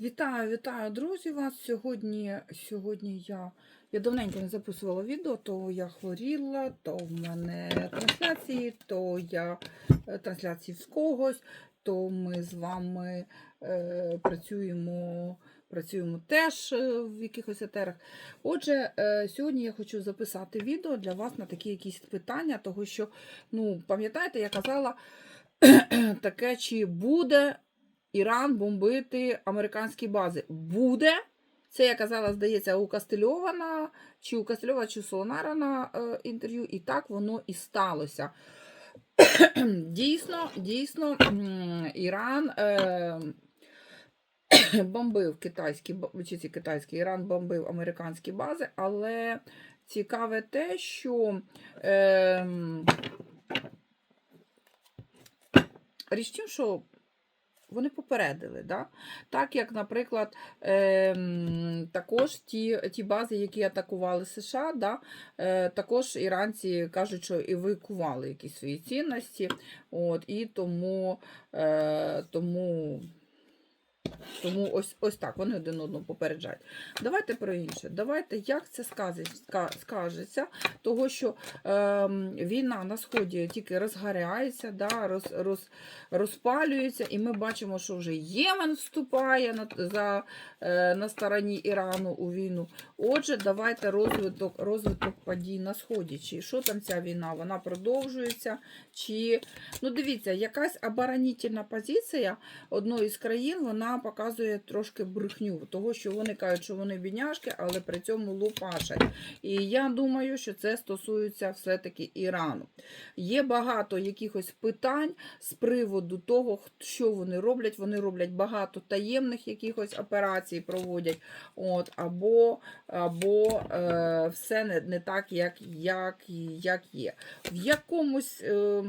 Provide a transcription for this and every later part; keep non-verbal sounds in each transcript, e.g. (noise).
Вітаю, вітаю, друзі! Вас сьогодні. Сьогодні я. Я давненько не записувала відео, то я хворіла, то в мене трансляції, то я е, трансляції з когось, то ми з вами е, працюємо, працюємо теж е, в якихось етерах. Отже, е, сьогодні я хочу записати відео для вас на такі якісь питання, того що, ну, пам'ятаєте, я казала (clears throat) таке, чи буде Іран бомбити американські бази. Буде. Це я казала, здається, у Кастельова на, чи у Кастельова, чи у Солонара на е, інтерв'ю, і так воно і сталося. (clears throat) дійсно, дійсно, Іран е, (clears throat) бомбив китайські чи ці китайські, Іран бомбив американські бази, але цікаве те, що. Е, річ в тім, що вони попередили, да? так як, наприклад, ем, також ті, ті бази, які атакували США, да? е, також іранці кажуть, що евакували якісь свої цінності, от, і тому, е, тому, тому ось, ось так вони один одного попереджають. Давайте про інше. Давайте, як це скажеться, того, що ем, війна на сході тільки розгоряється, да, роз, роз, розпалюється, і ми бачимо, що вже Ємен вступає на, за, е, на стороні Ірану у війну. Отже, давайте розвиток, розвиток подій на сході. Чи що там ця війна? Вона продовжується? Чи ну дивіться, якась оборонительна позиція одної з країн вона показує трошки брехню, того що вони кажуть, що вони бідняшки, але при цьому лупашать. І я думаю, що це стосується все-таки Ірану. Є багато якихось питань з приводу того, що вони роблять. Вони роблять багато таємних якихось операцій, проводять, от, або, або е, все не, не так, як, як, як є. В якомусь. Е,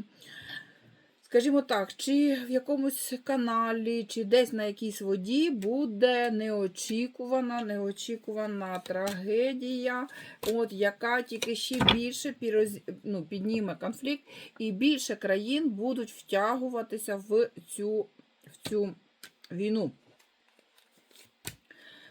Скажімо так, чи в якомусь каналі, чи десь на якійсь воді буде неочікувана, неочікувана трагедія, от, яка тільки ще більше піроз... ну, підніме конфлікт, і більше країн будуть втягуватися в цю, в цю війну.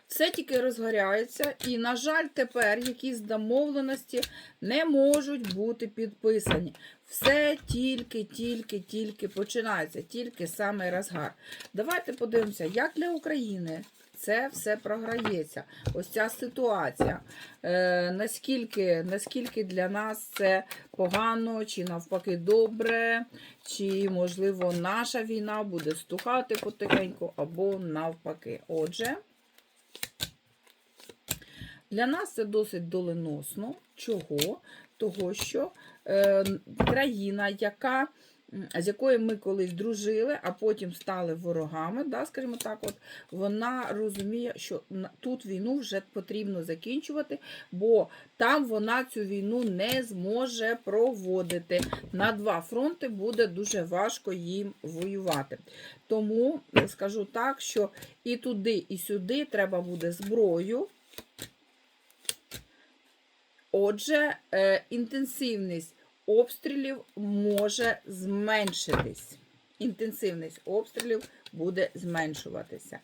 Все тільки розгоряється, і, на жаль, тепер якісь домовленості не можуть бути підписані. Все тільки, тільки, тільки починається, тільки саме розгар. Давайте подивимося, як для України це все програється. Ось ця ситуація. Е, наскільки, наскільки для нас це погано, чи навпаки добре, чи, можливо, наша війна буде стухати потихеньку, або навпаки. Отже. Для нас це досить доленосно. Чого? Того, що країна, яка, з якою ми колись дружили, а потім стали ворогами, да, скажімо так, от, вона розуміє, що тут війну вже потрібно закінчувати, бо там вона цю війну не зможе проводити. На два фронти буде дуже важко їм воювати. Тому е, скажу так, що і туди, і сюди треба буде зброю. Отже, е, інтенсивність обстрілів може зменшитись. Інтенсивність обстрілів буде зменшуватися.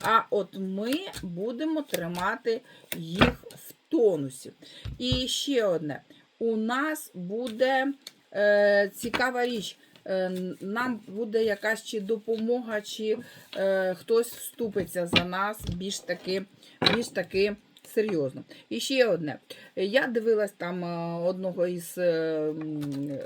А от ми будемо тримати їх в тонусі. І ще одне: у нас буде е, цікава річ. Е, Нам буде якась чи допомога, чи е, хтось вступиться за нас більш таки, більш таки серйозно. І ще одне. Я дивилась там е, одного із е,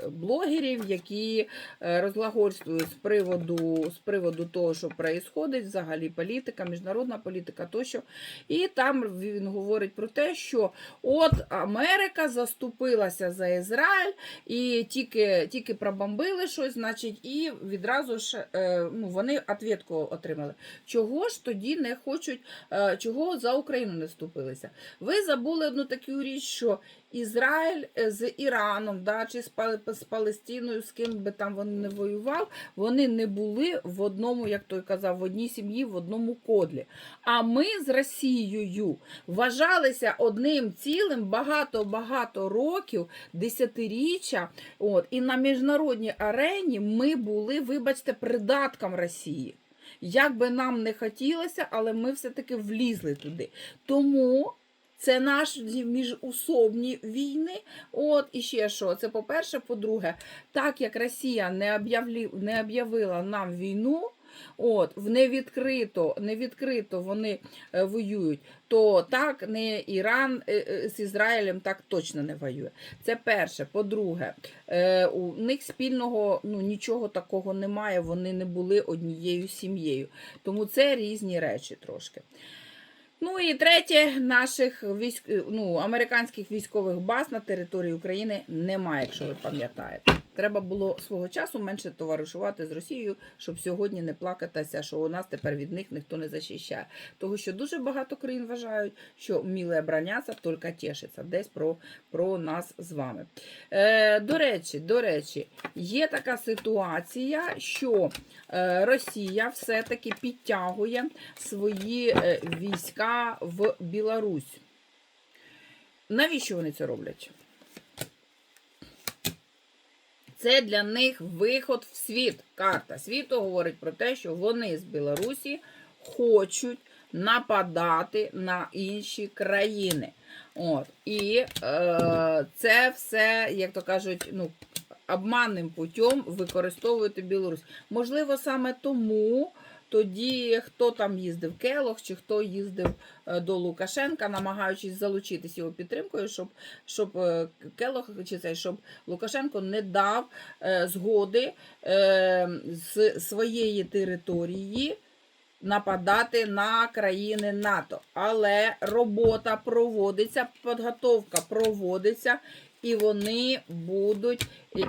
блогерів, які е, розглагольствують з приводу, з приводу того, що відбувається, взагалі політика, міжнародна політика тощо. І там він говорить про те, що от Америка заступилася за Ізраїль, і тільки, тільки пробомбили щось, значить, і відразу ж ну, вони відповідку отримали. Чого ж тоді не хочуть, чого за Україну не вступилися? Ви забули одну таку річ, що Ізраїль е, з Іраном, да, чи з Палестиною, з ким би там вони не воював, вони не були в одному, як той казав, в одній сім'ї, в одному кодлі. А ми з Росією вважалися одним цілим багато-багато років, десятиріччя. От, і на міжнародній арені ми були, вибачте, придатком Росії. Як би нам не хотілося, але ми все-таки влізли туди. Тому це наші міжусобні війни. От і ще що. Це по-перше, по-друге, так як Росія не об'явила нам війну. От, в невідкрито, невідкрито вони е, воюють, то так не Іран е, е, з Ізраїлем так точно не воює. Це перше. По-друге, у них спільного ну, нічого такого немає, вони не були однією сім'єю. Тому це різні речі трошки. Ну і третє, наших військ... ну, американських військових баз на території України немає, якщо ви пам'ятаєте. Треба було свого часу менше товаришувати з Росією, щоб сьогодні не плакатися, що у нас тепер від них ніхто не захищає. Тому що дуже багато країн вважають, що міле броняться, тільки тішиться. Десь про, про нас з вами. Е, до речі, до речі, є така ситуація, що е, Росія все-таки підтягує свої е, в Білорусь. Навіщо вони це роблять? Це для них виход в світ. Карта світу говорить про те, що вони з Білорусі хочуть нападати на інші країни. От. І е, це все, як то кажуть, ну, обманним путем використовуєте Білорусь. Можливо, саме тому тоді хто там їздив Келох, чи хто їздив е, до Лукашенка, намагаючись залучитись його підтримкою, щоб, щоб е, Келох чи цей, щоб Лукашенко не дав е, згоди з своєї території нападати на країни НАТО. Але робота проводиться, підготовка проводиться, і вони будуть.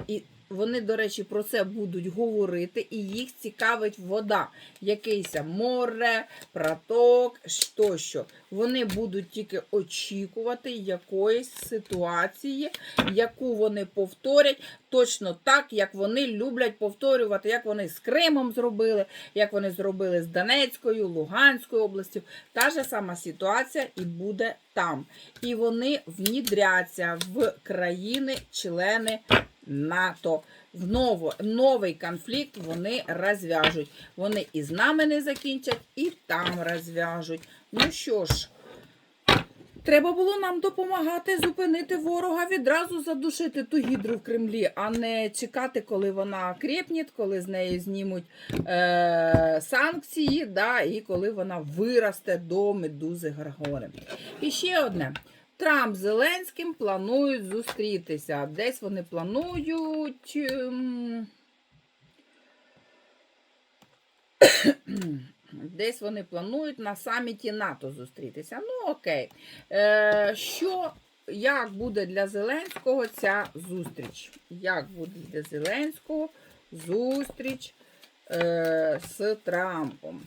І вони, до речі, про це будуть говорити, і їх цікавить вода, якийсь море, проток, тощо. Вони будуть тільки очікувати якоїсь ситуації, яку вони повторять точно так, як вони люблять повторювати, як вони з Кримом зробили, як вони зробили з Донецькою, Луганською областю. Та ж сама ситуація і буде там. І вони внідряться в країни-члени НАТО. В ново, новий конфлікт вони розв'яжуть. Вони і з нами не закінчать, і там розв'яжуть. Ну що ж, треба було нам допомагати зупинити ворога, відразу задушити ту гідру в Кремлі, а не чекати, коли вона крепне, коли з неї знімуть е- санкції, да, і коли вона виросте до медузи Гаргони. І ще одне. Трамп з Зеленським планують зустрітися. Десь вони планують. ем, (coughs) Десь вони планують на саміті НАТО зустрітися. Ну, окей. Е, що, як буде для Зеленського ця зустріч? Як буде для Зеленського зустріч е, з Трампом?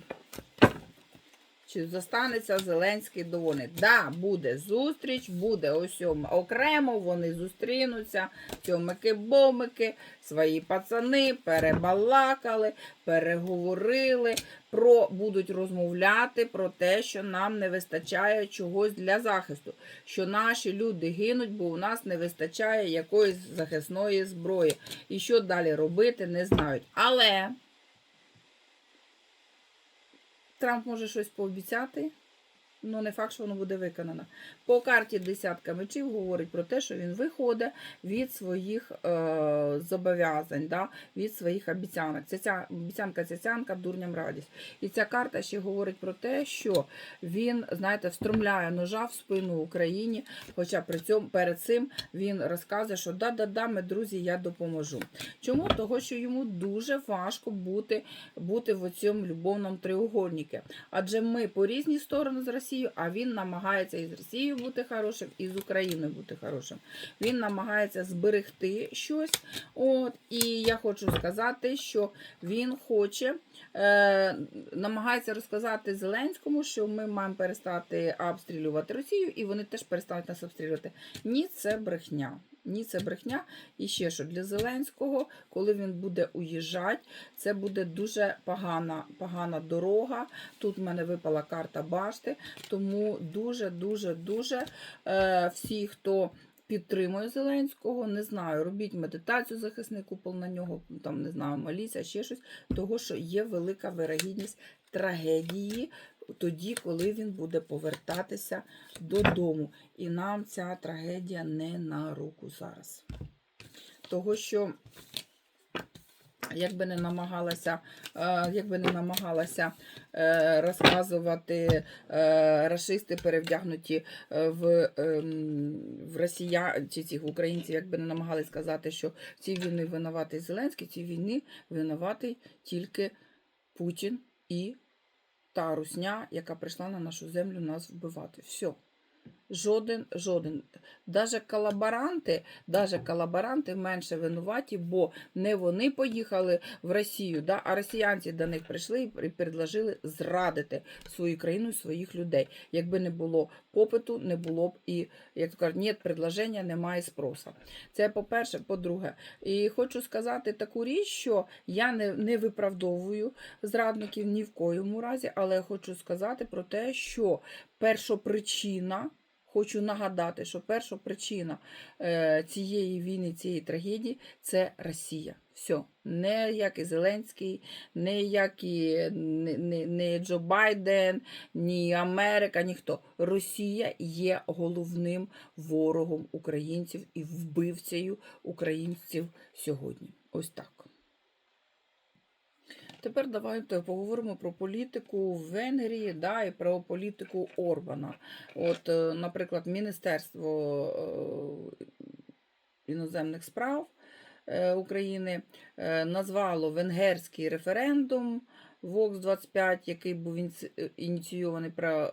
Чи застанеться Зеленський довольний? Да, буде зустріч, буде усьом окремо, вони зустрінуться, цьомики-бомики, свої пацани перебалакали, переговорили, про, будуть розмовляти про те, що нам не вистачає чогось для захисту, що наші люди гинуть, бо у нас не вистачає якоїсь захисної зброї. І що далі робити, не знають. Але Трамп може щось пообіцяти, але не факт, що воно буде виконано. По карті десятка мечів говорить про те, що він виходить від своїх е, зобов'язань, да, від своїх обіцянок. Ця, ця обіцянка цяцянка дурням радість. І ця карта ще говорить про те, що він, знаєте, встромляє ножа в спину Україні. Хоча при цьому перед цим він розказує, що да-да-да, ми друзі, я допоможу. Чому? Того, що йому дуже важко бути, бути в цьому любовному треугольнику. Адже ми по різні сторони з Росією, а він намагається і з Росією бути хорошим, і з Україною бути хорошим. Він намагається зберегти щось. От, і я хочу сказати, що він хоче, е, намагається розказати Зеленському, що ми маємо перестати обстрілювати Росію, і вони теж перестануть нас обстрілювати. Ні, це брехня. Ні, це брехня. І ще що для Зеленського, коли він буде уїжджати, це буде дуже погана, погана дорога. Тут в мене випала карта башти, тому дуже, дуже, дуже е, всі, хто підтримую Зеленського, не знаю, робіть медитацію захисний купол на нього, там не знаю, моліться, ще щось, того що є велика вирогідність трагедії тоді, коли він буде повертатися додому. І нам ця трагедія не на руку зараз. Того, що якби не намагалася, е, якби не намагалася е, розказувати е, расисти, перевдягнуті в, ем, в росіян чи цих українців, якби не намагалися сказати, що в цій війні винуватий Зеленський, в цій війні винуватий тільки Путін і та русня, яка прийшла на нашу землю нас вбивати. Все. Жоден, жоден. Даже колаборанти, даже колаборанти менше винуваті, бо не вони поїхали в Росію, да, а росіянці до них прийшли і предложили зрадити свою країну своїх людей. Якби не було попиту, не було б і, як то кажуть, нет предложення, немає спросу. Це по-перше, по-друге. І хочу сказати таку річ, що я не, не виправдовую зрадників ні в коєму разі, але хочу сказати про те, що першопричина. Хочу нагадати, що перша причина е, цієї війни, цієї трагедії це Росія. Все. Не як і Зеленський, не як і не, не, не Джо Байден, ні Америка, ніхто. Росія є головним ворогом українців і вбивцею українців сьогодні. Ось так. Тепер давайте поговоримо про політику в Венгрії да, і про політику Орбана. От, е, наприклад, Міністерство е, іноземних справ е, України назвало венгерський референдум Вокс 25, який був ініційований про, е,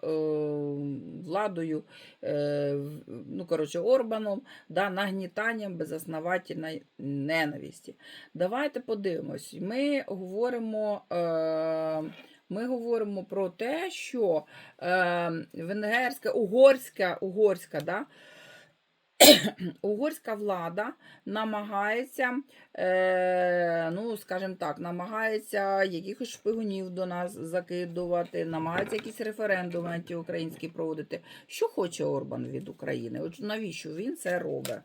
владою, е, ну, коротше, Орбаном, да, нагнітанням безосновательної ненависті. Давайте подивимось. Ми говоримо. Е, ми говоримо про те, що е, венгерська, угорська, угорська, да, (clears throat) угорська влада намагається, е, ну, скажімо так, намагається якихось шпигунів до нас закидувати, намагається якісь референдуми антиукраїнські проводити. Що хоче Орбан від України? От навіщо він це робить?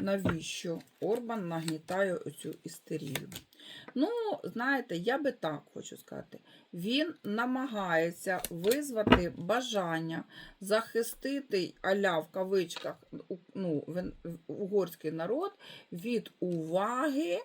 Навіщо Орбан нагнітає оцю істерію? Ну, знаєте, я би так хочу сказати. Він намагається визвати бажання захистити аля в кавичках ну, угорський народ від уваги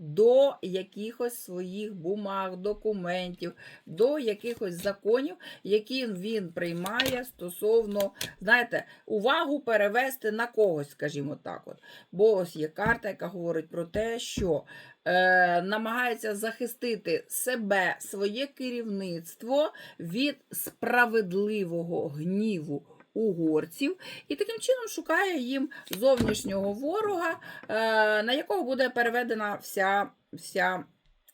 до якихось своїх бумаг, документів, до якихось законів, які він приймає стосовно, знаєте, увагу перевести на когось, скажімо так. От. Бо ось є карта, яка говорить про те, що е, намагається захистити себе, своє керівництво від справедливого гніву угорців, і таким чином шукає їм зовнішнього ворога, е, на якого буде переведена вся, вся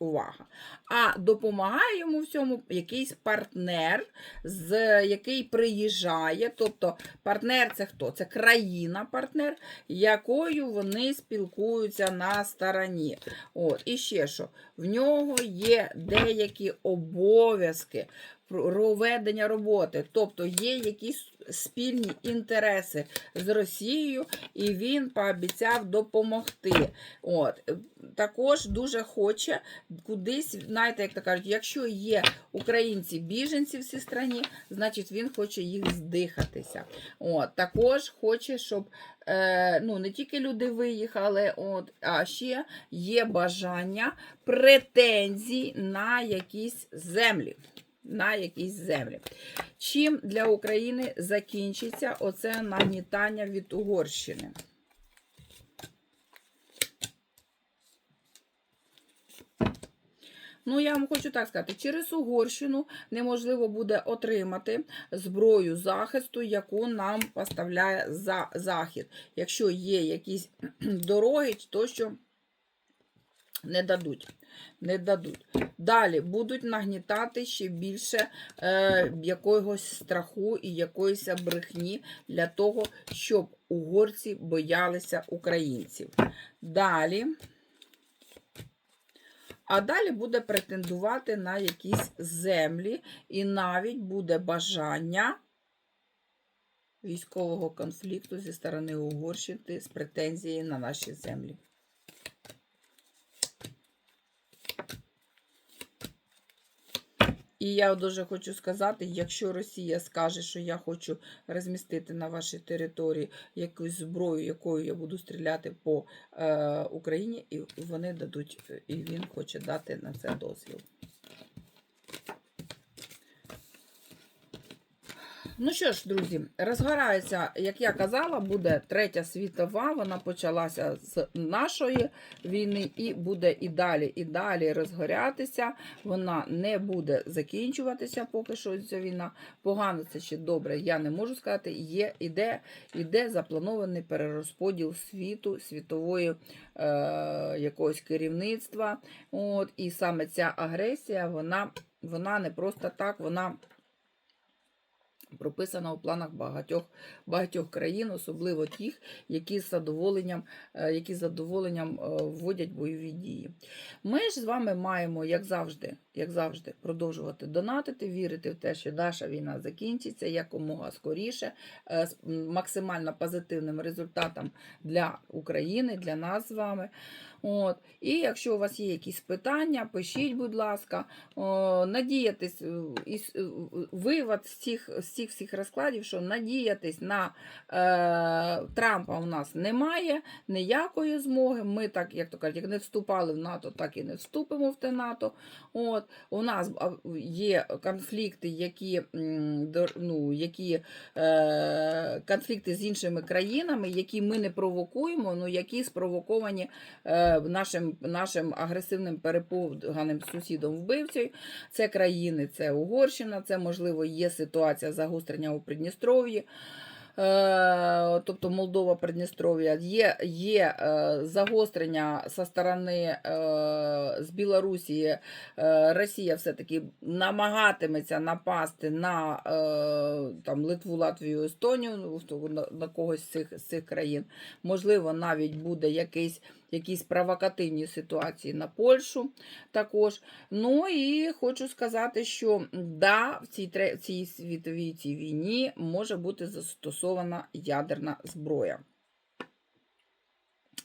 увага. А допомагає йому в цьому якийсь партнер, з який приїжджає. Тобто партнер це хто? Це країна-партнер, якою вони спілкуються на стороні. От, і ще що, в нього є деякі обов'язки проведення роботи, тобто є якісь спільні інтереси з Росією, і він пообіцяв допомогти. От. Також дуже хоче кудись, знаєте, як то кажуть, якщо є українці-біженці в цій страні, значить він хоче їх здихатися. От. Також хоче, щоб е, ну, не тільки люди виїхали, от, а ще є бажання претензій на якісь землі. На якісь землі. Чим для України закінчиться оце нагнітання від Угорщини? Ну, я вам хочу так сказати, через Угорщину неможливо буде отримати зброю захисту, яку нам поставляє за Захід. Якщо є якісь (clears throat) дороги, то що не дадуть. Не дадуть. Далі будуть нагнітати ще більше е, якогось страху і якоїсь брехні для того, щоб угорці боялися українців. Далі. а далі буде претендувати на якісь землі, і навіть буде бажання військового конфлікту зі сторони Угорщини з претензією на наші землі. І я дуже хочу сказати, якщо Росія скаже, що я хочу розмістити на вашій території якусь зброю, якою я буду стріляти по е, Україні, і вони дадуть, е, і він хоче дати на це дозвіл. Ну що ж, друзі, розгорається, як я казала, буде третя світова. Вона почалася з нашої війни і буде і далі, і далі розгорятися. Вона не буде закінчуватися, поки що ця війна. Погано це чи добре, я не можу сказати. Є іде, іде запланований перерозподіл світу, світової е, якогось керівництва. От, і саме ця агресія, вона, вона не просто так, вона прописана у планах багатьох, багатьох країн, особливо тих, які з задоволенням, е, які з задоволенням е, вводять бойові дії. Ми ж з вами маємо, як завжди, як завжди, продовжувати донатити, вірити в те, що наша війна закінчиться якомога скоріше, е, з максимально позитивним результатом для України, для нас з вами. От. І якщо у вас є якісь питання, пишіть, будь ласка, надіятись, е, е, вивод з цих, з всіх розкладів, що надіятись на е, Трампа у нас немає ніякої змоги. Ми так, як то кажуть, як не вступали в НАТО, так і не вступимо в те НАТО. От. У нас є конфлікти, які, ну, які е, конфлікти з іншими країнами, які ми не провокуємо, ну які спровоковані е, нашим, нашим агресивним перепуганим сусідом вбивцею. Це країни, це Угорщина, це можливо є ситуація загострення у Придністров'ї. Е, Тобто Молдова, Придністров'я, є, є е, загострення зі сторони е, з Білорусі. Росія все-таки намагатиметься напасти на там, Литву, Латвію, Естонію, ну, на когось з цих, з цих країн. Можливо, навіть буде якийсь, якісь провокативні ситуації на Польщу також. Ну і хочу сказати, що да, в цій, в цій світовій цій війні може бути застосована ядерна зброя.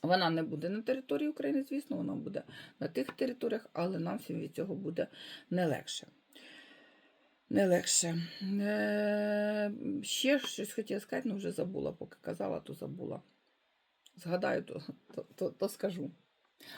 Вона не буде на території України, звісно, вона буде на тих територіях, але нам всім від цього буде не легше. Не легше. Е, ще щось хотіла сказати, але вже забула, поки казала, то забула. Згадаю, то, то, то, то скажу.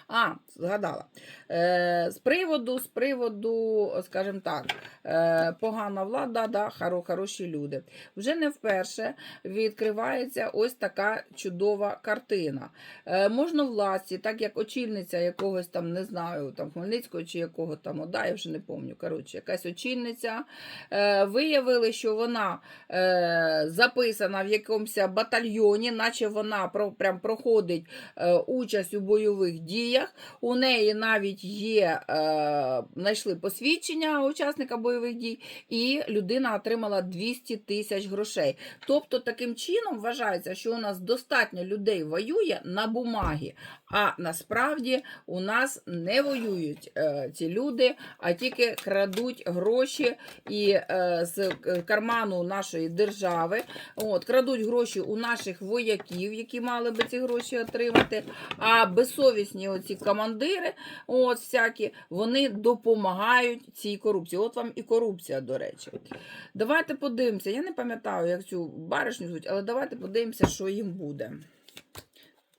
А, згадала. Е, з приводу, з приводу, скажімо так, е, погана влада, да, хоро, хороші люди. Вже не вперше відкривається ось така чудова картина. Е, можновладці, так як очільниця якогось там, не знаю, там Хмельницького чи якого там, о, да, я вже не пам'ятаю, коротше, якась очільниця, е, виявили, що вона е, записана в якомусь батальйоні, наче вона про, прям проходить е, участь у бойових діях. У неї навіть є, е, знайшли посвідчення учасника бойових дій, і людина отримала 200 тисяч грошей. Тобто, таким чином вважається, що у нас достатньо людей воює на бумагі, а насправді у нас не воюють е, ці люди, а тільки крадуть гроші і е, з карману нашої держави. От, крадуть гроші у наших вояків, які мали би ці гроші отримати. А безсовісні оці командири, от всякі, вони допомагають цій корупції. От вам і корупція, до речі. Давайте подивимося. Я не пам'ятаю, як цю баришню звуть, але давайте подивимося, що їм буде.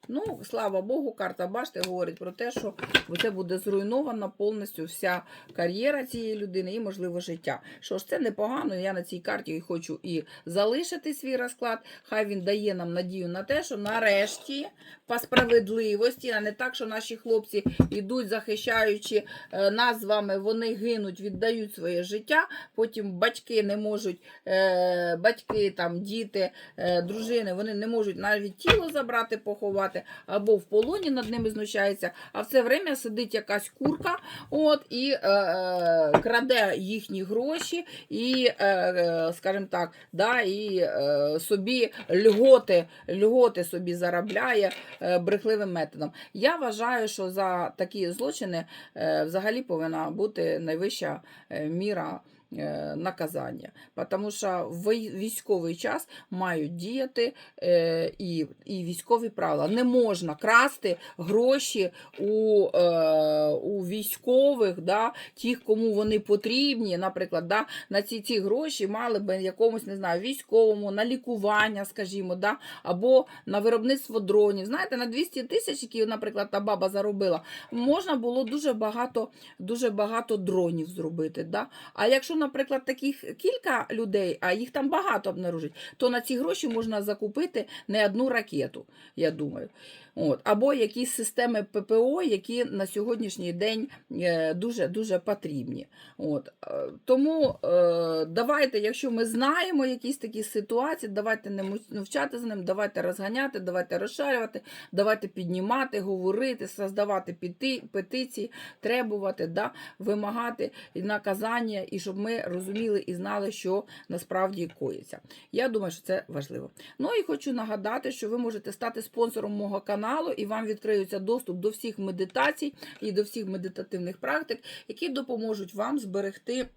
Ну, слава Богу, карта башти говорить про те, що це буде зруйнована повністю вся кар'єра цієї людини і, можливо, життя. Що ж, це непогано. Я на цій карті хочу і залишити свій розклад. Хай він дає нам надію на те, що нарешті по справедливості, а не так, що наші хлопці йдуть, захищаючи е, нас з вами, вони гинуть, віддають своє життя. Потім батьки не можуть, е, батьки, там, діти, е, дружини, вони не можуть навіть тіло забрати, поховати. Знущати, або в полоні над ними знущаються, а в це время сидить якась курка от, і е, е, краде їхні гроші, і, е, е, скажімо так, да, і е, собі льготи, льготи собі заробляє е, брехливим методом. Я вважаю, що за такі злочини е, взагалі повинна бути найвища е, міра е, наказання. Тому що в військовий час мають діяти е, і, і військові правила. Не можна красти гроші у, е, у військових, да, тих, кому вони потрібні. Наприклад, да, на ці, ці гроші мали би якомусь, не знаю, військовому, на лікування, скажімо, да, або на виробництво дронів. Знаєте, на 200 тисяч, які, наприклад, та баба заробила, можна було дуже багато, дуже багато дронів зробити. Да? А якщо, наприклад, таких кілька людей, а їх там багато обнаружить, то на ці гроші можна закупити не одну ракету, я думаю. От. Або якісь системи ППО, які на сьогоднішній день е, дуже дуже потрібні. От. Е, Тому е, давайте, якщо ми знаємо якісь такі ситуації, давайте не навчати за ним, давайте розганяти, давайте розшарювати, давайте піднімати, говорити, создавати пети, петиції, требувати, да, вимагати наказання, і щоб ми розуміли і знали, що насправді коїться. Я думаю, що це важливо. Ну і хочу нагадати, що ви можете стати спонсором мого каналу, і вам відкриється доступ до всіх медитацій і до всіх медитативних практик, які допоможуть вам зберегти.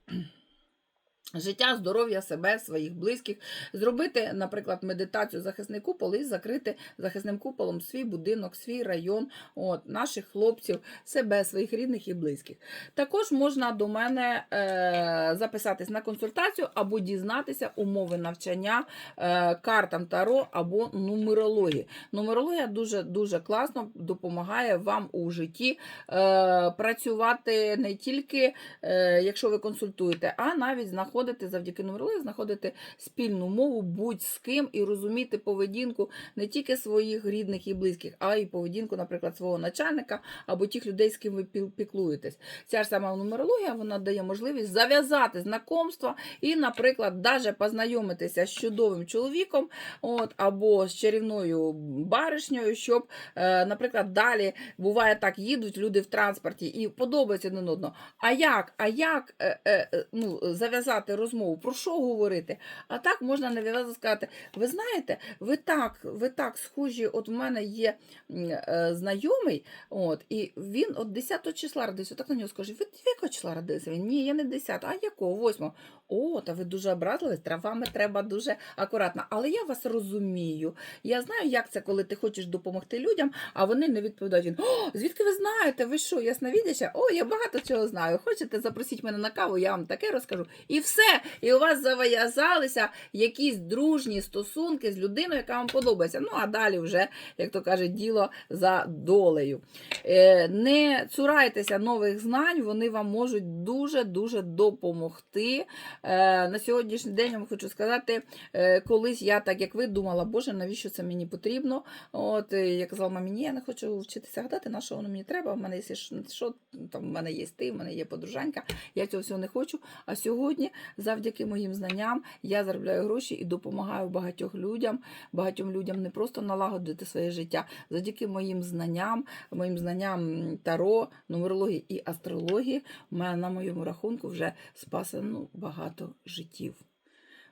Життя, здоров'я себе, своїх близьких, зробити, наприклад, медитацію захисний купол і закрити захисним куполом свій будинок, свій район, от, наших хлопців, себе, своїх рідних і близьких. Також можна до мене е, записатись на консультацію або дізнатися умови навчання е, картам Таро або нумерології. Нумерологія дуже дуже класно допомагає вам у житті е, працювати не тільки е, якщо ви консультуєте, а навіть знаходити завдяки нумерології, знаходити спільну мову будь з ким і розуміти поведінку не тільки своїх рідних і близьких, а й поведінку, наприклад, свого начальника або тих людей, з ким ви піклуєтесь. Ця ж сама нумерологія вона дає можливість зав'язати знакомства і, наприклад, даже познайомитися з чудовим чоловіком, от, або з чарівною баришнею, щоб, е, наприклад, далі буває так, їдуть люди в транспорті і подобається один одного. А як? А як е, е, ну, зав'язати розмову? Про що говорити? А так можна нав'язати сказати: ви знаєте, ви так, ви так схожі, от в мене є е, знайомий, от, і він от 10 числа родився. Так на нього скажи, ви якого числа родився? Він ні, я не 10, а якого? 8. О, та ви дуже образились, травами треба дуже акуратно. Але я вас розумію. Я знаю, як це, коли ти хочеш допомогти людям, а вони не відповідають. Він, О, звідки ви знаєте? Ви що, ясновідяча? О, я багато чого знаю. Хочете, запросіть мене на каву, я вам таке розкажу. І все. І у вас зав'язалися якісь дружні стосунки з людиною, яка вам подобається. Ну, а далі вже, як то каже, діло за долею. Е, Не цурайтеся нових знань, вони вам можуть дуже-дуже допомогти. Е, На сьогоднішній день я вам хочу сказати, е, колись я, так як ви, думала, Боже, навіщо це мені потрібно? От я казала, мамі, ні, я не хочу вчитися гадати, на що воно мені треба. В мене є що там, в мене є ти, в мене є подружанька, я цього всього не хочу. А сьогодні, завдяки моїм знанням, я заробляю гроші і допомагаю багатьом людям, багатьом людям не просто налагодити своє життя, завдяки моїм знанням, моїм знанням таро, нумерології і астрології, в мене на моєму рахунку вже спасено багато життів.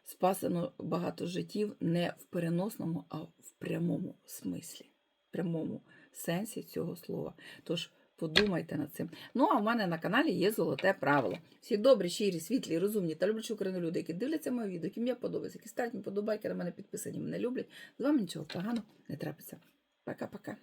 Спасено багато життів не в переносному, а в прямому смислі, в прямому сенсі цього слова. Тож подумайте над цим. Ну, а в мене на каналі є золоте правило. Всі добрі, щирі, світлі, розумні та люблячі Україну люди, які дивляться моє відео, яким я подобаюся, які ставлять мені подобайки на мене підписані, мене люблять. З вами нічого поганого не трапиться. Пока-пока.